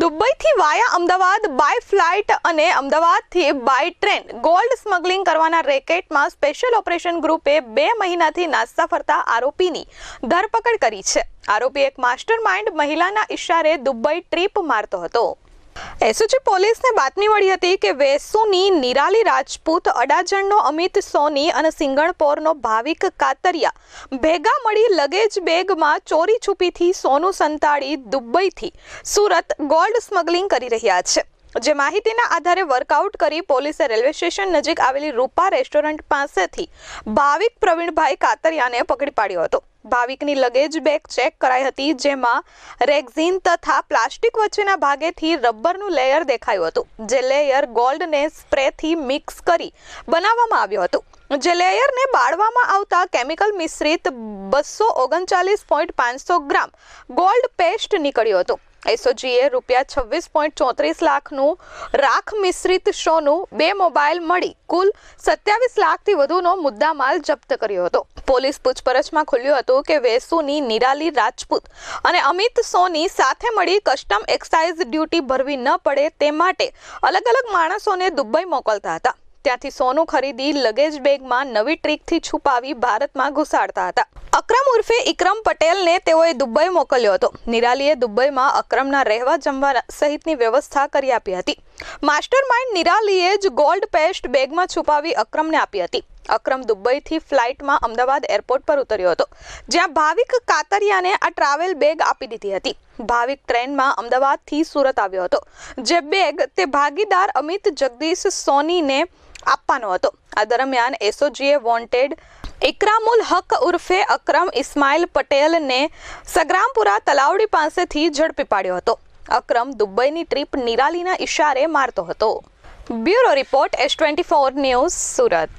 દુબઈથી via Ahmedabad by flight અને અમદાવાદથી by train gold smuggling કરવાના રેકેટમાં સ્પેશિયલ ઓપરેશન ગ્રુપે બે મહિનાથી નાસ્તા ફરતા આરોપીની ધરપકડ કરી છે. આરોપી એક માસ્ટર માઇન્ડ મહિલાના ઇશારે દુબઈ ટ્રીપ મારતો હતો. એસઓજી પોલીસને બાતમી મળી હતી કે વેસુની નિરાલી રાજપૂત, અડાજણનો અમિત સોની અને સિંગણપોરનો ભાવિક કાતરિયા ભેગા મળી લગેજ બેગમાં ચોરી છુપીથી સોનું સંતાડી દુબઈથી સુરત ગોલ્ડ સ્મગલિંગ કરી રહ્યા છે. જે માહિતીના આધારે વર્કઆઉટ કરી પોલીસે રેલવે સ્ટેશન નજીક આવેલી રૂપા રેસ્ટોરન્ટ પાસેથી ભાવિક પ્રવીણભાઈ કાતરિયાને પકડી પાડ્યો હતો. ભાવિકની લગેજ બેગ ચેક કરાઈ હતી, જેમાં રેક્ઝિન તથા પ્લાસ્ટિક વચ્ચેના ભાગેથી રબરનું લેયર દેખાયું હતું. જે લેયર ગોલ્ડને સ્પ્રેથી મિક્સ કરી બનાવવામાં આવ્યું હતું. જે લેયરને બાળવામાં આવતા કેમિકલ મિશ્રિત બસો ઓગણચાલીસ પોઈન્ટ પાંચસો ગ્રામ ગોલ્ડ પેસ્ટ નીકળ્યો હતો. એસઓજીએ રૂપિયા છવ્વીસ પોઈન્ટ ચોત્રીસ લાખનું રાખ મિશ્રિત શોનું બે મોબાઈલ મળી. કુલ સત્યાવીસ લાખથી વધુનો મુદ્દામાલ જપ્ત કર્યો હતો. પોલીસ પૂછપરછમાં ખુલ્યું હતું કે વેસુની નિરાલી રાજપૂત અને અમિત સોની સાથે મળી કસ્ટમ એક્સાઇઝ ડ્યુટી ભરવી ન પડે તે માટે અલગ અલગ માણસોને દુબઈ મોકલતા હતા. ત્યાંથી સોનું ખરીદી લગેજ બેગમાં નવી ટ્રીકથી છુપાવી ભારતમાં ઘુસાડતા હતા. અક્રમ ઉર્ફે ઇક્રમ પટેલને તેઓએ દુબઈ મોકલ્યો હતો. નિરાલીએ દુબઈમાં અક્રમના રહેવા જમવા સહિતની વ્યવસ્થા કરી આપી હતી. માસ્ટર માઇન્ડ નિરાલીએ જ ગોલ્ડ પેસ્ટ બેગમાં છુપાવી અક્રમને આપી હતી. અક્રમ દુબઈથી ફ્લાઇટમાં અમદાવાદ એરપોર્ટ પર ઉતર્યો હતો, જ્યાં ભાવિક કાતરિયાને આ ટ્રાવેલ બેગ આપી દીધી હતી. ભાવિક ટ્રેનમાં અમદાવાદથી સુરત આવ્યો હતો, જે બેગ તે ભાગીદાર અમિત જગદીશ સોનીને આપવાનો હતો. આ દરમિયાન એસઓજીએ વોન્ટેડ ઇકરામુલ હક ઉર્ફે અક્રમ ઇસ્માઇલ પટેલને સગ્રામપુરા તલાવડી પાસેથી ઝડપી પાડ્યો હતો. અક્રમ દુબઈની ટ્રીપ નિરાલીના ઇશારે મારતો હતો. Bureau report S twenty four news Surat.